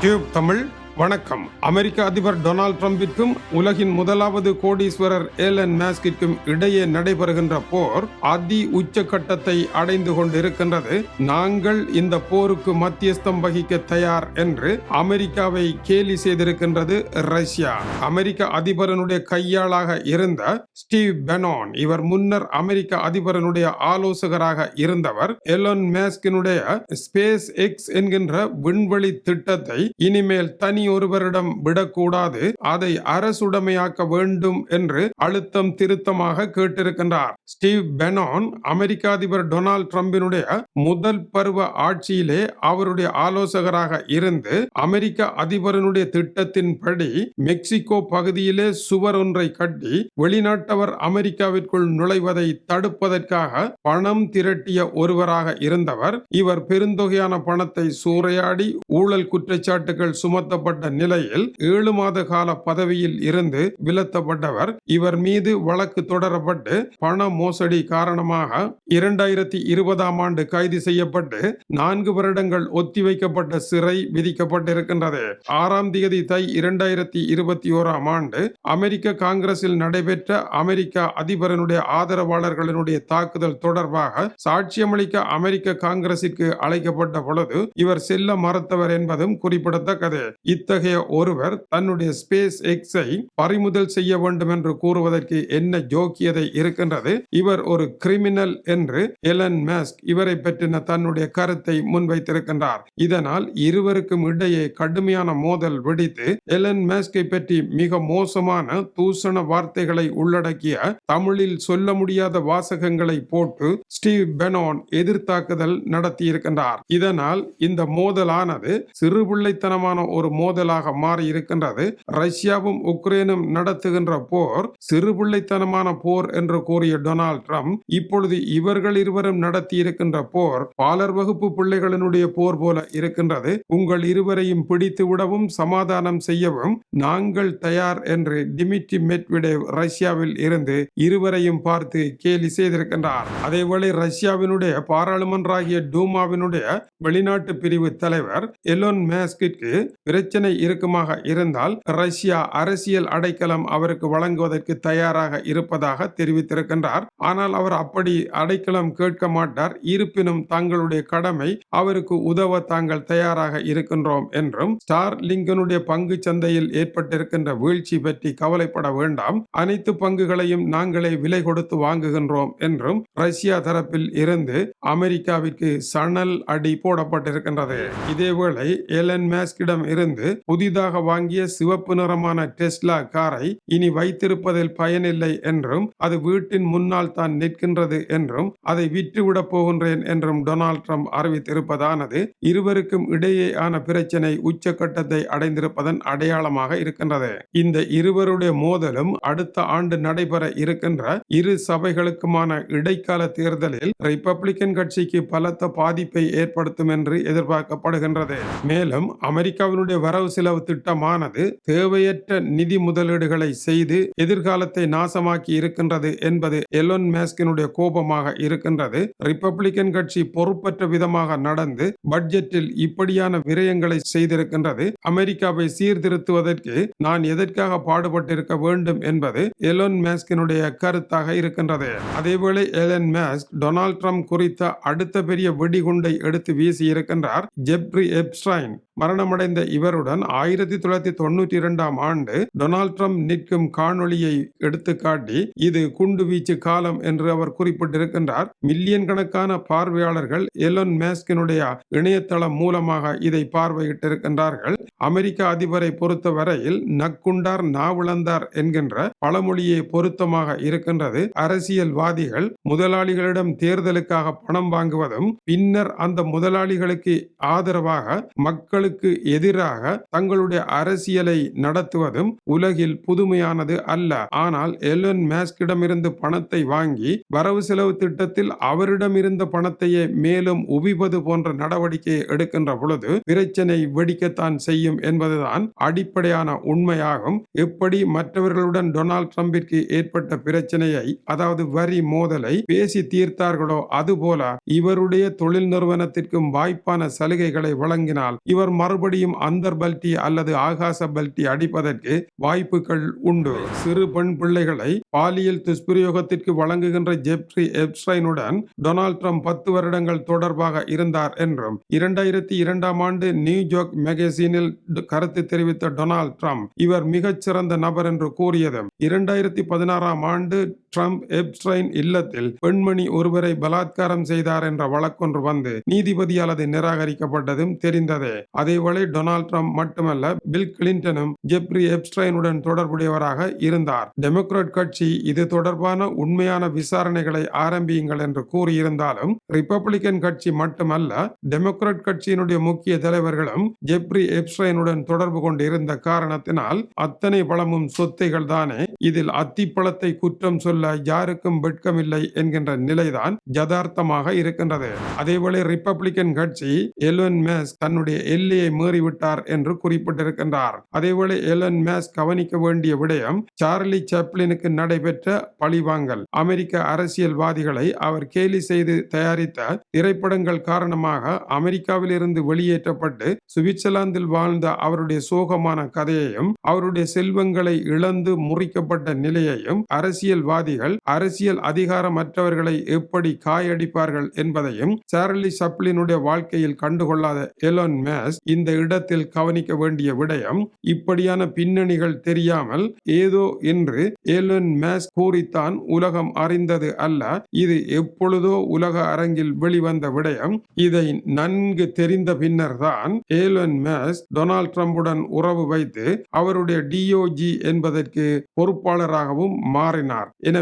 Tube Tamil வணக்கம். அமெரிக்க அதிபர் Donald ட்ரம்பிற்கும் உலகின் முதலாவது கோடீஸ்வரர் ஏலன் மேஸ்கிற்கும் இடையே நடைபெறுகின்ற போர் அதி உச்சக்கட்டத்தை அடைந்து கொண்டிருக்கின்றது. நாங்கள் இந்த போருக்கு மத்தியஸ்தம் வகிக்க தயார் என்று அமெரிக்காவை கேலி செய்திருக்கின்றது ரஷ்யா. அமெரிக்க அதிபரனுடைய கையாளாக இருந்த ஸ்டீவ் பெனான் இவர் முன்னர் அமெரிக்க அதிபரனுடைய ஆலோசகராக இருந்தவர். எலன் மேஸ்கினுடைய ஸ்பேஸ் எக்ஸ் என்கின்ற விண்வெளி திட்டத்தை இனிமேல் தனி ஒருவரிடம் விடக்கூடாது. அதை அரசுடைமையாக்க வேண்டும் என்று அழுத்தம் திருத்தமாக கேட்டிருக்கின்றார். ஸ்டீவ் பெனான் அமெரிக்க அதிபர் டொனால்ட் ட்ரம்பினுடைய முதல் பருவ ஆட்சியிலே அவருடைய ஆலோசகராக இருந்து அமெரிக்க அதிபரனுடைய திட்டத்தின்படி மெக்சிகோ பகுதியிலே சுவர் ஒன்றை கட்டி வெளிநாட்டவர் அமெரிக்காவிற்குள் நுழைவதை தடுப்பதற்காக பணம் திரட்டிய ஒருவராக இருந்தவர். இவர் பெருந்தொகையான பணத்தை சூறையாடி ஊழல் குற்றச்சாட்டுகள் சுமத்தப்பட்ட நிலையில் ஏழு மாத கால பதவியில் இருந்து விலத்தப்பட்டவர் இவர் மீது வழக்கு தொடரப்பட்டு பண மோசடி காரணமாக இரண்டாயிரத்தி இருபதாம் ஆண்டு கைது செய்யப்பட்டு நான்கு வருடங்கள் ஒத்திவைக்கப்பட்ட சிறை விதிக்கப்பட்டிருக்கின்றது. ஆறாம் தேதி தை இரண்டாயிரத்தி இருபத்தி ஓராம் ஆண்டு அமெரிக்க காங்கிரஸில் நடைபெற்ற அமெரிக்க அதிபரனுடைய ஆதரவாளர்களினுடைய தாக்குதல் தொடர்பாக சாட்சியமளிக்க அமெரிக்க காங்கிரசிற்கு அழைக்கப்பட்ட பொழுது இவர் செல்ல மறுத்தவர் என்பதும் குறிப்பிடத்தக்கது. இத்தகைய ஒருவர் தன்னுடைய ஸ்பேஸ் எக்ஸை பறிமுதல் செய்ய வேண்டும் என்று கூறுவதற்கு என்ன ஜோக்கியதை இருக்கின்றது? இவர் ஒரு கிரிமினல் என்று எலன் மேஸ்க் இவரை பற்றின தன்னுடைய கருத்தை முன்வைத்திருக்கின்றார். இதனால் இருவருக்கும் இடையே கடுமையான மோதல் வெடித்து எலன் மேஸ்கை பற்றி மிக மோசமான தூசண வார்த்தைகளை உள்ளடக்கிய தமிழில் சொல்ல முடியாத வாசகங்களை போட்டு ஸ்டீவ் பெனோன் எதிர்த்தாக்குதல் நடத்தியிருக்கின்றார். இதனால் இந்த மோதலானது சிறுபிள்ளைத்தனமான ஒரு மோதலாக மாறி இருக்கின்றது ரஷ்யாவும் உக்ரைனும் நடத்துகின்ற போர் சிறுபிள்ளைத்தனமான போர் என்று கூறிய டொனால்ட் ட்ரம்ப் இப்பொழுது இவர்கள் இருவரும் நடத்தி இருக்கின்ற போர் பாலர் வகுப்பு பிள்ளைகளினுடைய போர் போல இருக்கின்றது. உங்கள் இருவரையும் பிடித்து விடவும் சமாதானம் செய்யவும் நாங்கள் தயார் என்று டிமிட்ரி மெட்விடேவ் ரஷ்யாவில் இருந்து இருவரையும் பார்த்து கேலி செய்திருக்கின்றார். அதேவேளை ரஷ்யாவினுடைய பாராளுமன்ற ஆகிய டூமாவினுடைய வெளிநாட்டு பிரிவு தலைவர் எலோன் மேஸ்கிற்கு பிரச்சனை பிரச்சனை இருக்குமாக இருந்தால் ரஷ்யா அரசியல் அடைக்கலம் அவருக்கு வழங்குவதற்கு தயாராக இருப்பதாக தெரிவித்திருக்கின்றார். ஆனால் அவர் அப்படி அடைக்கலம் கேட்க மாட்டார். இருப்பினும் தங்களுடைய கடமை அவருக்கு உதவ தாங்கள் தயாராக இருக்கின்றோம் என்றும் ஸ்டார் லிங்கனுடைய பங்கு சந்தையில் ஏற்பட்டிருக்கின்ற வீழ்ச்சி பற்றி கவலைப்பட வேண்டாம். அனைத்து பங்குகளையும் நாங்களே விலை கொடுத்து வாங்குகின்றோம் என்றும் ரஷ்யா தரப்பில் இருந்து அமெரிக்காவிற்கு சணல் அடி போடப்பட்டிருக்கின்றது. இதேவேளை எலன் மேஸ்கிடம் இருந்து புதிதாக வாங்கிய சிவப்பு நிறமான டெஸ்லா காரை இனி வைத்திருப்பதில் பயனில்லை என்றும் அது வீட்டின் முன்னால் தான் நிற்கின்றது என்றும் அதை விற்றுவிடப் போகின்றேன் என்றும் டொனால்ட் ட்ரம்ப் அறிவித்திருப்பதானது இருவருக்கும் இடையேயான பிரச்சனை உச்சக்கட்டத்தை அடைந்திருப்பதன் அடையாளமாக இருக்கின்றது. இந்த இருவருடைய மோதலும் அடுத்த ஆண்டு நடைபெற இருக்கின்ற இரு சபைகளுக்குமான இடைக்கால தேர்தலில் ரிப்பப்ளிக்கன் கட்சிக்கு பலத்த பாதிப்பை ஏற்படுத்தும் என்று எதிர்பார்க்கப்படுகின்றது. மேலும் அமெரிக்காவினுடைய வர வரவு செலவு திட்டமானது தேவையற்ற நிதி முதலீடுகளை செய்து எதிர்காலத்தை நாசமாக்கி இருக்கின்றது என்பது எலோன் மேஸ்கினுடைய கோபமாக இருக்கின்றது. ரிப்பப்ளிக்கன் கட்சி பொறுப்பற்ற விதமாக நடந்து பட்ஜெட்டில் இப்படியான விரயங்களை செய்திருக்கின்றது. அமெரிக்காவை சீர்திருத்துவதற்கு நான் எதற்காக பாடுபட்டிருக்க வேண்டும் என்பது எலோன் மேஸ்கினுடைய கருத்தாக இருக்கின்றது. அதேவேளை எலன் மேஸ்க் டொனால்ட் ட்ரம்ப் குறித்த அடுத்த பெரிய வெடிகுண்டை எடுத்து வீசி இருக்கின்றார். ஜெப்ரி எப்ஸ்டைன் மரணமடைந்த இவருடன் ஆயிரத்தி தொள்ளாயிரத்தி தொண்ணூற்றி இரண்டாம் ஆண்டு டொனால்ட் ட்ரம்ப் நிற்கும் காணொளியை எடுத்து காட்டி இது குண்டு வீச்சு காலம் என்று அவர் குறிப்பிட்டிருக்கின்றார். மில்லியன் கணக்கான பார்வையாளர்கள் எலோன் மேஸ்கினுடைய இணையதளம் மூலமாக இதை பார்வையிட்டிருக்கின்றார்கள். அமெரிக்க அதிபரை பொறுத்தவரையில் நக்குண்டார் நாவிழந்தார் என்கின்ற பழமொழியை பொருத்தமாக இருக்கின்றது. அரசியல்வாதிகள் முதலாளிகளிடம் தேர்தலுக்காக பணம் வாங்குவதும் பின்னர் அந்த முதலாளிகளுக்கு ஆதரவாக மக்களுக்கு எதிராக தங்களுடைய அரசியலை நடத்துவதும் உலகில் புதுமையானது அல்ல. ஆனால் எலன் மேஸ்கிடமிருந்து பணத்தை வாங்கி வரவு செலவு திட்டத்தில் அவரிடம் இருந்த பணத்தையே மேலும் உவிப்பது போன்ற நடவடிக்கையை எடுக்கின்ற பொழுது பிரச்சனை வெடிக்கத்தான் செய்யும் என்பதுதான் அடிப்படையான உண்மையாகும். எப்படி மற்றவர்களுடன் டொனால்ட் ட்ரம்பிற்கு ஏற்பட்ட பிரச்சனையை அதாவது வரி மோதலை பேசி தீர்த்தார்களோ அதுபோல இவருடைய தொழில் நிறுவனத்திற்கும் வாய்ப்பான சலுகைகளை வழங்கினால் இவர் மறுபடியும் அந்தர் பல்டி அல்லது ஆகாச பல்டி அடிப்பதற்கு வாய்ப்புகள் உண்டு. சிறு பெண் பிள்ளைகளை பாலியல் துஷ்பிரயோகத்திற்கு வழங்குகின்ற ஜெப்ரி எப்ஸ்டைனுடன் டொனால்ட் ட்ரம்ப் பத்து வருடங்கள் தொடர்பாக இருந்தார் என்றும் இரண்டாயிரத்தி இரண்டாம் ஆண்டு நியூயார்க் மேகசினில் கருத்து தெரிவித்த டொனால்ட் ட்ரம்ப் இவர் மிகச்சிறந்த நபர் என்று கூறியதும் இரண்டாயிரத்தி பதினாறாம் ஆண்டு ட்ரம்ப் எப்ஸ்டைன் இல்லத்தில் பெண்மணி ஒருவரை பலாத்காரம் செய்தார் என்ற வழக்கொன்று வந்து நீதிபதியால் அது நிராகரிக்கப்பட்டதும் தெரிந்ததே. அதேவேளை டொனால்ட் ட்ரம்ப் மட்டுமல்ல பில் கிளின்டனும் ஜெப்ரி எப்ஸ்டைனுடன் தொடர்புடையவராக இருந்தார். டெமோக்ராட் கட்சி இது தொடர்பான உண்மையான விசாரணைகளை ஆரம்பியுங்கள் என்று கூறியிருந்தாலும் ரிப்பப்ளிகன் கட்சி மட்டுமல்ல டெமோக்ராட் கட்சியினுடைய முக்கிய தலைவர்களும் ஜெப்ரி எப்ஸ்டைனுடன் தொடர்பு கொண்டு இருந்த காரணத்தினால் அத்தனை பலமும் சொத்தைகள் தானே இதில் அத்திப்பழத்தை குற்றம் சொல்ல யாருக்கும் வெட்கமில்லை என்கின்ற நிலைதான் யதார்த்தமாக இருக்கின்றது. அதேவேளை ரிப்பப்ளிகன் கட்சி எலன் மேஸ் தன்னுடைய எல்லையை மீறிவிட்டார் என்று குறிப்பிட்டிருக்கின்றார். அதேவேளை எலன் மேஸ் கவனிக்க வேண்டிய விடயம் சார்லி சாப்ளினுக்கு நடைபெற்ற பழிவாங்கல். அமெரிக்க அரசியல்வாதிகளை அவர் கேலி செய்து தயாரித்த திரைப்படங்கள் காரணமாக அமெரிக்காவில் இருந்து வெளியேற்றப்பட்டு சுவிட்சர்லாந்தில் வாழ்ந்த அவருடைய சோகமான கதையையும் அவருடைய செல்வங்களை இழந்து முறிக்கப்பட்ட நிலையையும் அரசியல்வாதி வாதிகள் அரசியல் அதிகாரமற்றவர்களை எப்படி காயடிப்பார்கள் என்பதையும் சார்லி சப்ளினுடைய வாழ்க்கையில் கண்டுகொள்ளாத எலோன் மேஸ் இந்த இடத்தில் கவனிக்க வேண்டிய விடயம் இப்படியான பின்னணிகள் தெரியாமல் ஏதோ என்று ஏலன் மேஸ் கூறித்தான் உலகம் அறிந்தது அல்ல இது எப்பொழுதோ உலக அரங்கில் வெளிவந்த விடயம் இதை நன்கு தெரிந்த பின்னர் தான் ஏலன் மேஸ் டொனால்ட் ட்ரம்புடன் உறவு வைத்து அவருடைய டிஓஜி என்பதற்கு பொறுப்பாளராகவும் மாறினார். எனவே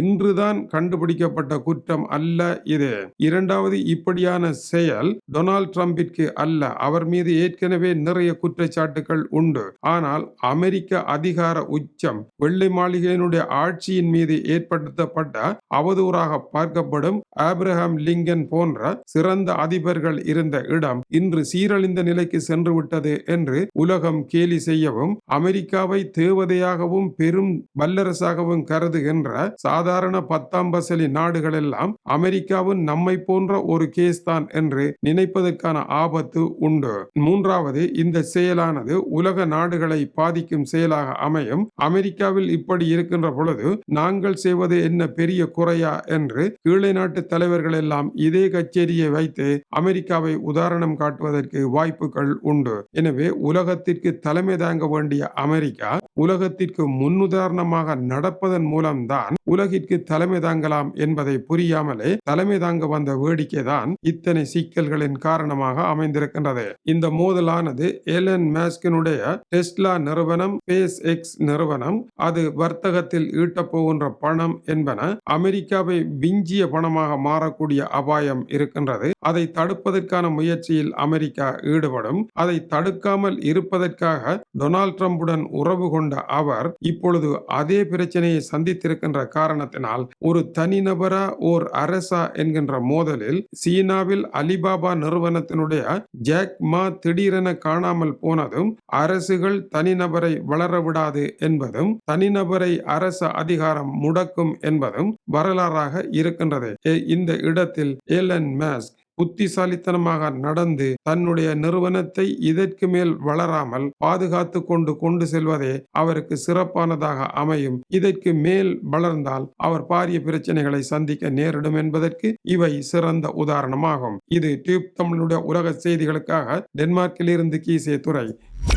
இன்றுதான் கண்டுபிடிக்கப்பட்ட குற்றம் அல்ல இது. இரண்டாவது இப்படியான செயல் டொனால்ட் ட்ரம்பிற்கு அல்ல. அவர் மீது ஏற்கனவே நிறைய குற்றச்சாட்டுகள் உண்டு. ஆனால் அமெரிக்க அதிகார உச்சம் வெள்ளை மாளிகையினுடைய ஆட்சியின் மீது ஏற்படுத்தப்பட்ட அவதூறாக பார்க்கப்படும் ஆப்ரஹாம் லிங்கன் போன்ற சிறந்த அதிபர்கள் இருந்த இடம் இன்று சீரழிந்த நிலைக்கு சென்று விட்டது என்று உலகம் கேலி செய்யவும் அமெரிக்காவை தேவதையாகவும் பெரும் வல்லரசாகவும் கருதுகின்ற போன்ற சாதாரண பத்தாம் பசலி நாடுகள் எல்லாம் அமெரிக்காவும் நம்மை போன்ற ஒரு கேஸ் தான் என்று நினைப்பதற்கான ஆபத்து உண்டு. மூன்றாவது இந்த செயலானது உலக நாடுகளை பாதிக்கும் செயலாக அமையும். அமெரிக்காவில் இப்படி இருக்கின்ற பொழுது நாங்கள் செய்வது என்ன பெரிய குறையா என்று கீழே நாட்டு தலைவர்கள் எல்லாம் இதே கச்சேரியை வைத்து அமெரிக்காவை உதாரணம் காட்டுவதற்கு வாய்ப்புகள் உண்டு. எனவே உலகத்திற்கு தலைமை தாங்க வேண்டிய அமெரிக்கா உலகத்திற்கு முன்னுதாரணமாக நடப்பதன் மூலம்தான் உலகிற்கு தலைமை தாங்கலாம் என்பதை புரியாமலே தலைமை தாங்க வந்த வேடிக்கைதான் இத்தனை சிக்கல்களின் காரணமாக அமைந்திருக்கின்றது. இந்த மோதலானது ஏலன் மேஸ்கினுடைய டெஸ்லா நிறுவனம் பேஸ் எக்ஸ் நிறுவனம் அது வர்த்தகத்தில் ஈட்டப் போகின்ற பணம் என்பன அமெரிக்காவை விஞ்சிய பணமாக மாறக்கூடிய அபாயம் இருக்கின்றது. அதை தடுப்பதற்கான முயற்சியில் அமெரிக்கா ஈடுபடும். அதை தடுக்காமல் இருப்பதற்காக டொனால்ட் ட்ரம்புடன் உறவு கொண்ட அவர் இப்பொழுது அதே பிரச்சனையை சந்தித்திருக்கின்ற காரணத்தினால் ஒரு தனிநபரா ஓர் அரசா என்கின்ற மோதலில் சீனாவில் அலிபாபா நிறுவனத்தினுடைய ஜாக் மா திடீரென காணாமல் போனதும் அரசுகள் தனிநபரை வளர விடாது என்பதும் தனிநபரை அரச அதிகாரம் முடக்கும் என்பதும் வரலாறாக இருக்கின்றது. இந்த இடத்தில் ஏலன் மேஸ்க் புத்திசாலித்தனமாக நடந்து தன்னுடைய நிறுவனத்தை இதற்கு மேல் வளராமல் பாதுகாத்து கொண்டு கொண்டு செல்வதே அவருக்கு சிறப்பானதாக அமையும். இதற்கு மேல் வளர்ந்தால் அவர் பாரிய பிரச்சனைகளை சந்திக்க நேரிடும் என்பதற்கு இவை சிறந்த உதாரணமாகும். இது டியூப் தமிழுடைய உலக செய்திகளுக்காக டென்மார்க்கில் இருந்து கீசே துறை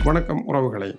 வணக்கம் உறவுகளை.